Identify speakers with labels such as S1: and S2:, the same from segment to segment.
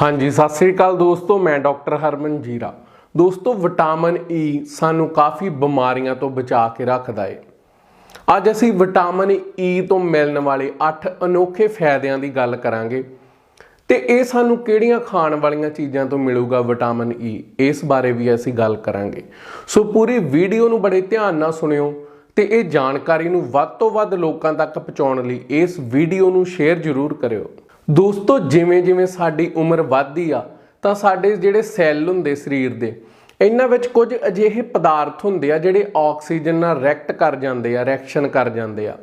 S1: ਹਾਂਜੀ, ਸਤਿ ਸ੍ਰੀ ਅਕਾਲ ਦੋਸਤੋ, ਮੈਂ ਡਾਕਟਰ ਹਰਮਨ ਜੀਰਾ। ਦੋਸਤੋ, ਵਿਟਾਮਿਨ ਈ ਸਾਨੂੰ ਕਾਫੀ ਬਿਮਾਰੀਆਂ ਤੋਂ ਬਚਾ ਕੇ ਰੱਖਦਾ ਏ। ਅੱਜ ਅਸੀਂ ਵਿਟਾਮਿਨ ਈ ਤੋਂ ਮਿਲਣ ਵਾਲੇ 8 ਅਨੋਖੇ ਫਾਇਦਿਆਂ ਦੀ ਗੱਲ ਕਰਾਂਗੇ। ਤੇ ਇਹ ਸਾਨੂੰ ਕਿਹੜੀਆਂ ਖਾਣ ਵਾਲੀਆਂ ਚੀਜ਼ਾਂ ਤੋਂ ਮਿਲੂਗਾ ਵਿਟਾਮਿਨ ਈ ਇਸ ਬਾਰੇ ਵੀ ਅਸੀਂ ਗੱਲ ਕਰਾਂਗੇ। ਸੋ ਪੂਰੀ ਵੀਡੀਓ ਨੂੰ ਬੜੇ ਧਿਆਨ ਨਾਲ ਸੁਣਿਓ ਤੇ ਇਹ ਜਾਣਕਾਰੀ ਨੂੰ ਵੱਧ ਤੋਂ ਵੱਧ ਲੋਕਾਂ ਤੱਕ ਪਹੁੰਚਾਉਣ ਲਈ ਇਸ ਵੀਡੀਓ ਨੂੰ ਸ਼ੇਅਰ ਜ਼ਰੂਰ ਕਰਿਓ। ਦੋਸਤੋ, ਜਿਵੇਂ ਜਿਵੇਂ ਸਾਡੀ ਉਮਰ ਵੱਧਦੀ ਆ, ਤਾਂ ਸਾਡੇ ਜਿਹੜੇ ਸੈੱਲ ਹੁੰਦੇ ਸਰੀਰ ਦੇ, ਇਹਨਾਂ ਵਿੱਚ ਕੁਝ ਅਜਿਹੇ ਪਦਾਰਥ ਹੁੰਦੇ ਆ ਜਿਹੜੇ ਆਕਸੀਜਨ ਨਾਲ ਰੈਕਟ ਕਰ ਜਾਂਦੇ ਆ ਰੈਕਸ਼ਨ ਕਰ ਜਾਂਦੇ ਆ।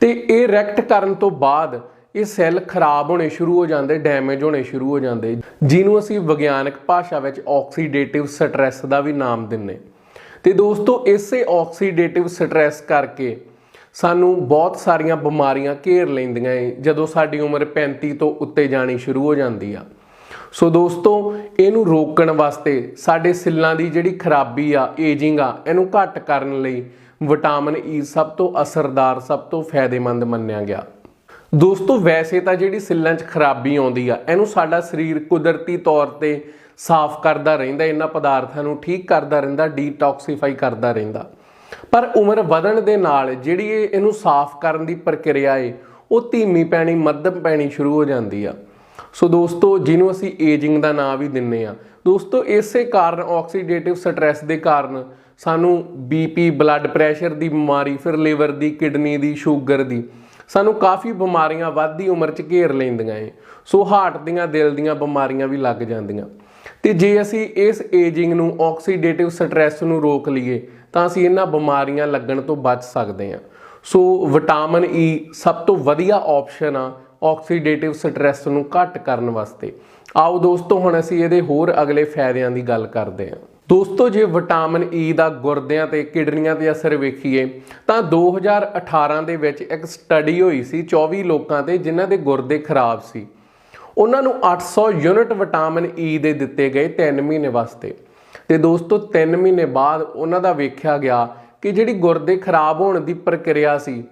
S1: ਤੇ ਇਹ ਰੈਕਟ ਕਰਨ ਤੋਂ ਬਾਅਦ ਇਹ ਸੈੱਲ ਖਰਾਬ ਹੋਣੇ ਸ਼ੁਰੂ ਹੋ ਜਾਂਦੇ ਡੈਮੇਜ ਹੋਣੇ ਸ਼ੁਰੂ ਹੋ ਜਾਂਦੇ। ਜਿਹਨੂੰ ਅਸੀਂ ਵਿਗਿਆਨਕ ਭਾਸ਼ਾ ਵਿੱਚ ਆਕਸੀਡੇਟਿਵ ਸਟ੍ਰੈਸ ਦਾ ਵੀ ਨਾਮ ਦਿੰਨੇ ਤੇ ਦੋਸਤੋ, ਇਸੇ ਆਕਸੀਡੇਟਿਵ ਸਟ੍ਰੈਸ ਕਰਕੇ ਸਾਨੂੰ ਬਹੁਤ ਸਾਰੀਆਂ ਬਿਮਾਰੀਆਂ ਘੇਰ ਲੈਂਦੀਆਂ ਏ, ਜਦੋਂ ਸਾਡੀ ਉਮਰ 35 ਤੋਂ ਉੱਤੇ ਜਾਣੀ ਸ਼ੁਰੂ ਹੋ ਜਾਂਦੀ ਆ। ਸੋ ਦੋਸਤੋ, ਇਹਨੂੰ ਰੋਕਣ ਵਾਸਤੇ ਸਾਡੇ ਸੈੱਲਾਂ ਦੀ ਜਿਹੜੀ ਖਰਾਬੀ ਆ ਏਜਿੰਗ ਆ, ਇਹਨੂੰ ਘੱਟ ਕਰਨ ਲਈ ਵਿਟਾਮਿਨ ਈ e ਸਭ ਤੋਂ ਅਸਰਦਾਰ, ਸਭ ਤੋਂ ਫਾਇਦੇਮੰਦ ਮੰਨਿਆ ਗਿਆ। ਦੋਸਤੋ, ਵੈਸੇ ਤਾਂ ਜਿਹੜੀ ਸੈੱਲਾਂ 'ਚ ਖਰਾਬੀ ਆਉਂਦੀ ਆ, ਇਹਨੂੰ ਸਾਡਾ ਸਰੀਰ ਕੁਦਰਤੀ ਤੌਰ ਤੇ ਸਾਫ਼ ਕਰਦਾ ਰਹਿੰਦਾ, ਇਹਨਾਂ ਪਦਾਰਥਾਂ ਨੂੰ ਠੀਕ ਕਰਦਾ ਰਹਿੰਦਾ ਡੀਟੌਕਸੀਫਾਈ ਕਰਦਾ ਰਹਿੰਦਾ। ਪਰ ਉਮਰ ਵਧਣ ਦੇ ਨਾਲ ਜਿਹੜੀ ਇਹ ਇਹਨੂੰ ਸਾਫ਼ ਕਰਨ ਦੀ ਪ੍ਰਕਿਰਿਆ ਏ, ਉਹ ਧੀਮੀ ਪੈਣੀ, ਮੱਧਮ ਪੈਣੀ ਸ਼ੁਰੂ ਹੋ ਜਾਂਦੀ ਆ। ਸੋ ਦੋਸਤੋ, ਜਿਹਨੂੰ ਅਸੀਂ ਏਜਿੰਗ ਦਾ ਨਾਮ ਵੀ ਦਿੰਨੇ ਆ, ਦੋਸਤੋ, ਇਸੇ ਕਾਰਨ ਆਕਸੀਡੇਟਿਵ ਸਟ੍ਰੈਸ ਦੇ ਕਾਰਨ ਸਾਨੂੰ ਬੀਪੀ ਬਲੱਡ ਪ੍ਰੈਸ਼ਰ ਦੀ ਬਿਮਾਰੀ, ਫਿਰ ਲਿਵਰ ਦੀ, ਕਿਡਨੀ ਦੀ, ਸ਼ੂਗਰ ਦੀ, ਸਾਨੂੰ ਕਾਫੀ ਬਿਮਾਰੀਆਂ ਵੱਧਦੀ ਉਮਰ 'ਚ ਘੇਰ ਲੈਂਦੀਆਂ ਏ। ਸੋ ਹਾਰਟ ਦੀਆਂ, ਦਿਲ ਦੀਆਂ ਬਿਮਾਰੀਆਂ ਵੀ ਲੱਗ ਜਾਂਦੀਆਂ। ਤੇ ਜੇ ਅਸੀਂ ਇਸ ਏਜਿੰਗ ਨੂੰ, ਆਕਸੀਡੇਟਿਵ ਸਟ੍ਰੈਸ ਨੂੰ ਰੋਕ ਲਈਏ ਤਾਂ ਅਸੀਂ ਇਹਨਾਂ ਬਿਮਾਰੀਆਂ ਲੱਗਣ ਤੋਂ ਬਚ ਸਕਦੇ ਹਾਂ। ਸੋ ਵਿਟਾਮਿਨ ਈ ਸਭ ਤੋਂ ਵਧੀਆ ਆਪਸ਼ਨ ਆ ਆਕਸੀਡੇਟਿਵ ਸਟ੍ਰੈਸ ਨੂੰ ਘੱਟ ਕਰਨ ਵਾਸਤੇ। ਆਓ ਦੋਸਤੋ, ਹੁਣ ਅਸੀਂ ਇਹਦੇ ਹੋਰ ਅਗਲੇ ਫਾਇਦਿਆਂ ਦੀ ਗੱਲ ਕਰਦੇ ਹਾਂ। ਦੋਸਤੋ, ਜੇ ਵਿਟਾਮਿਨ ਈ ਦਾ ਗੁਰਦਿਆਂ ਤੇ ਕਿਡਨੀਆਂ ਤੇ ਅਸਰ ਵੇਖੀਏ, ਤਾਂ 2018 ਦੇ ਵਿੱਚ ਇੱਕ ਸਟੱਡੀ ਹੋਈ ਸੀ 24 ਲੋਕਾਂ ਤੇ ਜਿਨ੍ਹਾਂ ਦੇ ਗੁਰਦੇ ਖਰਾਬ ਸੀ। ਉਹਨਾਂ ਨੂੰ 800 ਯੂਨਿਟ ਵਿਟਾਮਿਨ ਈ ਦੇ ਦਿੱਤੇ ਗਏ 3 ਮਹੀਨੇ ਵਾਸਤੇ। ਤੇ ਦੋਸਤੋ 3 ਮਹੀਨੇ ਬਾਅਦ ਉਹਨਾਂ ਦਾ ਵੇਖਿਆ ਗਿਆ ਕਿ ਜਿਹੜੀ ਗੁਰਦੇ ਖਰਾਬ ਹੋਣ ਦੀ ਪ੍ਰਕਿਰਿਆ ਸੀ,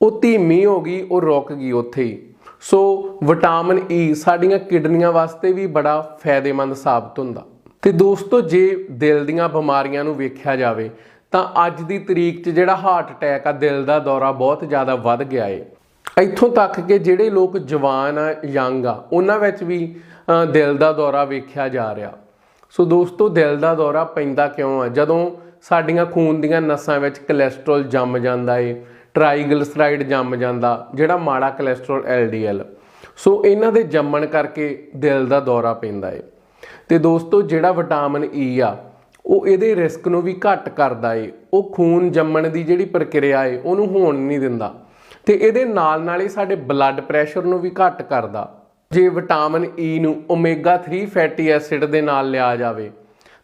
S1: ਉਹ ਧੀਮੀ ਹੋ ਗਈ, ਉਹ ਰੁਕ ਗਈ ਉੱਥੇ ਹੀ। ਸੋ ਵਿਟਾਮਿਨ ਈ ਸਾਡੀਆਂ ਕਿਡਨੀਆਂ ਵਾਸਤੇ ਵੀ ਬੜਾ ਫਾਇਦੇਮੰਦ ਸਾਬਤ ਹੁੰਦਾ। ਤੇ ਦੋਸਤੋ, ਜੇ ਦਿਲ ਦੀਆਂ ਬਿਮਾਰੀਆਂ ਨੂੰ ਵੇਖਿਆ ਜਾਵੇ, ਤਾਂ ਅੱਜ ਦੀ ਤਰੀਕ 'ਚ ਜਿਹੜਾ ਹਾਰਟ ਅਟੈਕ ਆ, ਦਿਲ ਦਾ ਦੌਰਾ ਬਹੁਤ ਜ਼ਿਆਦਾ ਵੱਧ ਗਿਆ ਏ। ਇੱਥੋਂ ਤੱਕ ਕਿ ਜਿਹੜੇ ਲੋਕ ਜਵਾਨ ਆ, ਯੰਗ ਆ, ਉਹਨਾਂ ਵਿੱਚ ਵੀ ਦਿਲ ਦਾ ਦੌਰਾ ਵੇਖਿਆ ਜਾ ਰਿਹਾ। ਸੋ ਦੋਸਤੋ, ਦਿਲ ਦਾ ਦੌਰਾ ਪੈਂਦਾ ਕਿਉਂ ਆ? ਜਦੋਂ ਸਾਡੀਆਂ ਖੂਨ ਦੀਆਂ ਨਸਾਂ ਵਿੱਚ ਕੋਲੇਸਟ੍ਰੋਲ ਜੰਮ ਜਾਂਦਾ ਏ ਟ੍ਰਾਈਗਲਿਸਰਾਈਡ ਜੰਮ ਜਾਂਦਾ, ਜਿਹੜਾ ਮਾੜਾ ਕੋਲੇਸਟ੍ਰੋਲ LDL ਸੋ ਇਹਨਾਂ ਦੇ ਜੰਮਣ ਕਰਕੇ ਦਿਲ ਦਾ ਦੌਰਾ ਪੈਂਦਾ ਏ। ਤੇ ਦੋਸਤੋ, ਜਿਹੜਾ ਵਿਟਾਮਿਨ ਈ e ਆ, ਉਹ ਇਹਦੇ ਰਿਸਕ ਨੂੰ ਵੀ ਘੱਟ ਕਰਦਾ ਏ। ਉਹ ਖੂਨ ਜੰਮਣ ਦੀ ਜਿਹੜੀ ਪ੍ਰਕਿਰਿਆ ਏ, ਉਹਨੂੰ ਹੋਣ ਨਹੀਂ ਦਿੰਦਾ। ਤੇ ਇਹਦੇ ਨਾਲ ਨਾਲ ਹੀ ਸਾਡੇ ਬਲੱਡ ਪ੍ਰੈਸ਼ਰ ਨੂੰ ਵੀ ਘੱਟ ਕਰਦਾ। ਜੇ ਵਿਟਾਮਿਨ ਈ ਨੂੰ ਓਮੇਗਾ 3 ਫੈਟੀ ਐਸਿਡ ਦੇ ਨਾਲ ਲਿਆ ਜਾਵੇ,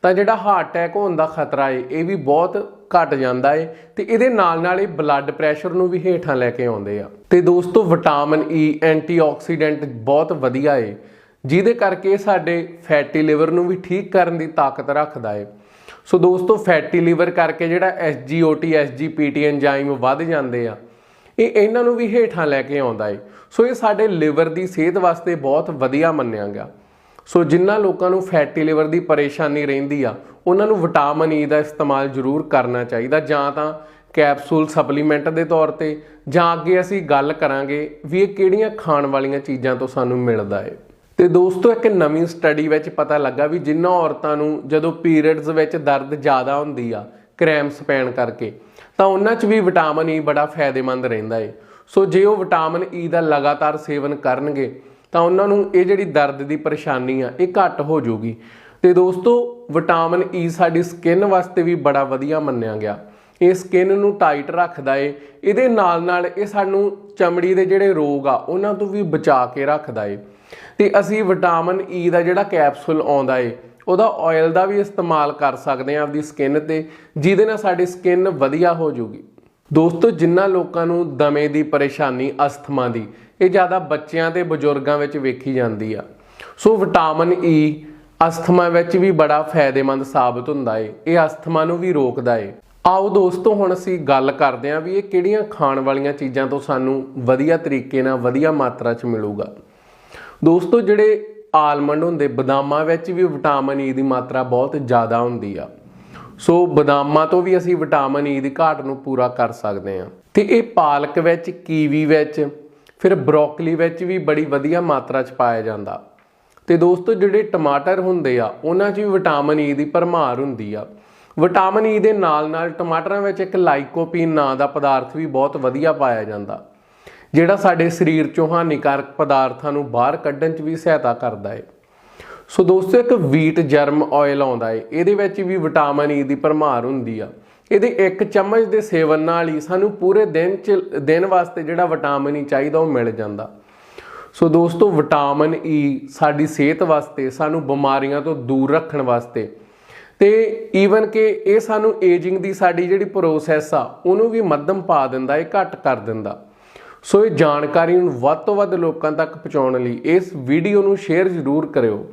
S1: ਤਾਂ ਜਿਹੜਾ ਹਾਰਟ ਅਟੈਕ ਹੋਣ ਦਾ ਖਤਰਾ ਏ, ਇਹ ਵੀ ਬਹੁਤ ਘਟ ਜਾਂਦਾ ਏ ਤੇ ਇਹਦੇ ਨਾਲ ਨਾਲ ਇਹ ਬਲੱਡ ਪ੍ਰੈਸ਼ਰ ਨੂੰ ਵੀ ਹੇਠਾਂ ਲੈ ਕੇ ਆਉਂਦੇ ਆ। ਤੇ ਦੋਸਤੋ, ਵਿਟਾਮਿਨ e, ਈ ਐਂਟੀਆਕਸੀਡੈਂਟ ਬਹੁਤ ਵਧੀਆ ਏ, ਜਿਹਦੇ ਕਰਕੇ ਸਾਡੇ ਫੈਟੀ ਲਿਵਰ ਨੂੰ ਵੀ ਠੀਕ ਕਰਨ ਦੀ ਤਾਕਤ ਰੱਖਦਾ ਏ। ਸੋ ਦੋਸਤੋ ਫੈਟੀ ਲਿਵਰ ਕਰਕੇ ਜਿਹੜਾ SGOT SGPT ਐਂਜ਼ਾਈਮ ਵੱਧ ਜਾਂਦੇ ਆ ਇਹ ਇਹਨਾਂ ਨੂੰ ਵੀ ਹੇਠਾਂ ਲੈ ਕੇ ਆਉਂਦਾ ਏ। ਸੋ ਇਹ ਸਾਡੇ ਲਿਵਰ ਦੀ ਸਿਹਤ ਵਾਸਤੇ ਬਹੁਤ ਵਧੀਆ ਮੰਨਿਆ ਗਿਆ। ਸੋ ਜਿਨ੍ਹਾਂ ਲੋਕਾਂ ਨੂੰ ਫੈਟੀ ਲਿਵਰ ਦੀ ਪਰੇਸ਼ਾਨੀ ਰਹਿੰਦੀ ਆ, ਉਹਨਾਂ ਨੂੰ ਵਿਟਾਮਿਨ ਈ ਦਾ ਇਸਤੇਮਾਲ ਜ਼ਰੂਰ ਕਰਨਾ ਚਾਹੀਦਾ। ਜਾਂ ਤਾਂ ਕੈਪਸੂਲ ਸਪਲੀਮੈਂਟ ਦੇ ਤੌਰ ਤੇ, ਜਾਂ ਅੱਗੇ ਅਸੀਂ ਗੱਲ ਕਰਾਂਗੇ ਵੀ ਇਹ ਕਿਹੜੀਆਂ ਖਾਣ ਵਾਲੀਆਂ ਚੀਜ਼ਾਂ ਤੋਂ ਸਾਨੂੰ ਮਿਲਦਾ ਏ। ਤੇ ਦੋਸਤੋ, ਇੱਕ ਨਵੀਂ ਸਟੱਡੀ ਵਿੱਚ ਪਤਾ ਲੱਗਾ ਵੀ ਜਿਨ੍ਹਾਂ ਔਰਤਾਂ ਨੂੰ ਜਦੋਂ ਪੀਰੀਅਡਸ ਵਿੱਚ ਦਰਦ ਜ਼ਿਆਦਾ ਹੁੰਦੀ ਆ ਕ੍ਰੈਂਪਸ ਪੈਣ ਕਰਕੇ, ਤਾਂ ਉਹਨਾਂ 'ਚ ਵੀ ਵਿਟਾਮਿਨ ਈ ਬੜਾ ਫਾਇਦੇਮੰਦ ਰਹਿੰਦਾ ਏ। ਸੋ ਜੇ ਉਹ ਵਿਟਾਮਿਨ ਈ ਦਾ ਲਗਾਤਾਰ ਸੇਵਨ ਕਰਨਗੇ, ਤਾਂ ਉਹਨਾਂ ਨੂੰ ਇਹ ਜਿਹੜੀ ਦਰਦ ਦੀ ਪਰੇਸ਼ਾਨੀ ਆ, ਇਹ ਘੱਟ ਹੋ ਜਾਊਗੀ। ਤੇ ਦੋਸਤੋ, ਵਿਟਾਮਿਨ ਈ ਸਾਡੀ ਸਕਿਨ ਵਾਸਤੇ ਵੀ ਬੜਾ ਵਧੀਆ ਮੰਨਿਆ ਗਿਆ। ਇਹ ਸਕਿਨ ਨੂੰ ਟਾਈਟ ਰੱਖਦਾ ਏ, ਇਹਦੇ ਨਾਲ ਨਾਲ ਇਹ ਸਾਨੂੰ ਚਮੜੀ ਦੇ ਜਿਹੜੇ ਰੋਗ ਆ, ਉਹਨਾਂ ਤੋਂ ਵੀ ਬਚਾ ਕੇ ਰੱਖਦਾ ਏ। ਤੇ ਅਸੀਂ ਵਿਟਾਮਿਨ ਈ ਦਾ ਜਿਹੜਾ ਕੈਪਸੂਲ ਆਉਂਦਾ ਏ ਉਹਦਾ ਆਇਲ ਦਾ ਵੀ ਇਸਤੇਮਾਲ ਕਰ ਸਕਦੇ ਹਾਂ ਆਪਦੀ ਸਕਿਨ ਤੇ, ਜਿਹਦੇ ਨਾਲ ਸਾਡੀ ਸਕਿਨ ਵਧੀਆ ਹੋ ਜਾਊਗੀ ਦੋਸਤੋ ਜਿਨ੍ਹਾਂ ਲੋਕਾਂ ਨੂੰ ਦਮੇ ਦੀ ਪਰੇਸ਼ਾਨੀ, ਅਸਥਮਾ ਦੀ, ਇਹ ਜ਼ਿਆਦਾ ਬੱਚਿਆਂ ਤੇ ਬਜ਼ੁਰਗਾਂ ਵਿੱਚ ਵੇਖੀ ਜਾਂਦੀ ਆ। ਸੋ ਵਿਟਾਮਿਨ ਈ ਅਸਥਮਾ ਵਿੱਚ ਵੀ ਬੜਾ ਫਾਇਦੇਮੰਦ ਸਾਬਤ ਹੁੰਦਾ ਏ। ਇਹ ਅਸਥਮਾ ਨੂੰ ਵੀ ਰੋਕਦਾ ਏ। ਆਓ ਦੋਸਤੋ, ਹੁਣ ਅਸੀਂ ਗੱਲ ਕਰਦੇ ਹਾਂ ਵੀ ਇਹ ਕਿਹੜੀਆਂ ਖਾਣ ਵਾਲੀਆਂ ਚੀਜ਼ਾਂ ਤੋਂ ਸਾਨੂੰ ਵਧੀਆ ਤਰੀਕੇ ਨਾਲ ਵਧੀਆ ਮਾਤਰਾ 'ਚ ਮਿਲੂਗਾ। ਦੋਸਤੋ, ਜਿਹੜੇ ਆਲਮੰਡ ਹੁੰਦੇ, ਬਦਾਮਾਂ ਵਿੱਚ ਵੀ ਵਿਟਾਮਿਨ ਈ ਦੀ ਮਾਤਰਾ ਬਹੁਤ ਜ਼ਿਆਦਾ ਹੁੰਦੀ ਆ। ਸੋ ਬਦਾਮਾਂ ਤੋਂ ਵੀ ਅਸੀਂ ਵਿਟਾਮਿਨ ਈ ਦੀ ਘਾਟ ਨੂੰ ਪੂਰਾ ਕਰ ਸਕਦੇ ਹਾਂ। ਤੇ ਇਹ ਪਾਲਕ ਵਿੱਚ, ਕੀਵੀ ਵਿੱਚ, ਫਿਰ ਬਰੋਕਲੀ ਵਿੱਚ ਵੀ ਬੜੀ ਵਧੀਆ ਮਾਤਰਾ 'ਚ ਪਾਇਆ ਜਾਂਦਾ। ਤੇ ਦੋਸਤੋ, ਜਿਹੜੇ ਟਮਾਟਰ ਹੁੰਦੇ ਆ, ਉਹਨਾਂ 'ਚ ਵੀ ਵਿਟਾਮਿਨ ਈ ਦੀ ਭਰਮਾਰ ਹੁੰਦੀ ਆ। ਵਿਟਾਮਿਨ ਈ ਦੇ ਨਾਲ-ਨਾਲ ਟਮਾਟਰਾਂ ਵਿੱਚ ਇੱਕ ਲਾਈਕੋਪੀਨ ਨਾਂ ਦਾ ਪਦਾਰਥ ਵੀ ਬਹੁਤ ਵਧੀਆ ਪਾਇਆ ਜਾਂਦਾ। ਜਿਹੜਾ ਸਾਡੇ ਸਰੀਰ ਚੋਂ ਹਾਨੀਕਾਰਕ ਪਦਾਰਥਾਂ ਨੂੰ ਬਾਹਰ ਕੱਢਣ 'ਚ ਵੀ ਸਹਾਇਤਾ ਕਰਦਾ ਹੈ ਸੋ ਦੋਸਤੋ, ਇੱਕ ਵੀਟ ਜਰਮ ਆਇਲ ਆਉਂਦਾ ਹੈ ਇਹਦੇ ਵਿੱਚ ਵੀ ਵਿਟਾਮਿਨ ਈ e ਦੀ ਭਰਮਾਰ ਹੁੰਦੀ ਆ। ਇਹਦੇ ਇੱਕ ਚਮਚ ਦੇ ਸੇਵਨ ਨਾਲ ਹੀ ਸਾਨੂੰ ਪੂਰੇ ਦਿਨ ਚ, ਦਿਨ ਵਾਸਤੇ ਜਿਹੜਾ ਵਿਟਾਮਿਨ ਈ e ਚਾਹੀਦਾ ਉਹ ਮਿਲ ਜਾਂਦਾ। ਸੋ ਦੋਸਤੋ ਵਿਟਾਮਿਨ ਈ e ਸਾਡੀ ਸਿਹਤ ਵਾਸਤੇ, ਸਾਨੂੰ ਬਿਮਾਰੀਆਂ ਤੋਂ ਦੂਰ ਰੱਖਣ ਵਾਸਤੇ ਤੇ ਈਵਨ ਕਿ ਇਹ ਸਾਨੂੰ ਏਜਿੰਗ ਦੀ ਸਾਡੀ ਜਿਹੜੀ ਪ੍ਰੋਸੈਸ ਆ, ਉਹਨੂੰ ਵੀ ਮੱਧਮ ਪਾ ਦਿੰਦਾ ਇਹ ਘੱਟ ਕਰ ਦਿੰਦਾ। ਸੋ ਇਹ ਜਾਣਕਾਰੀ ਨੂੰ ਵੱਧ ਤੋਂ ਵੱਧ ਲੋਕਾਂ ਤੱਕ ਪਹੁੰਚਾਉਣ ਲਈ ਇਸ ਵੀਡੀਓ ਨੂੰ ਸ਼ੇਅਰ ਜ਼ਰੂਰ ਕਰਿਓ।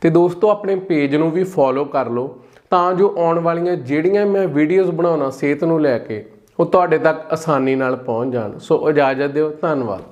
S1: ਤੇ ਦੋਸਤੋ, ਆਪਣੇ ਪੇਜ ਨੂੰ ਵੀ ਫੋਲੋ ਕਰ ਲਓ ਤਾਂ ਜੋ ਆਉਣ ਵਾਲੀਆਂ ਜਿਹੜੀਆਂ ਮੈਂ ਵੀਡੀਓਜ਼ ਬਣਾਉਣਾ ਸਿਹਤ ਨੂੰ ਲੈ ਕੇ, ਉਹ ਤੁਹਾਡੇ ਤੱਕ ਆਸਾਨੀ ਨਾਲ ਪਹੁੰਚ ਜਾਣ। ਸੋ ਇਜਾਜ਼ਤ ਦਿਓ, ਧੰਨਵਾਦ।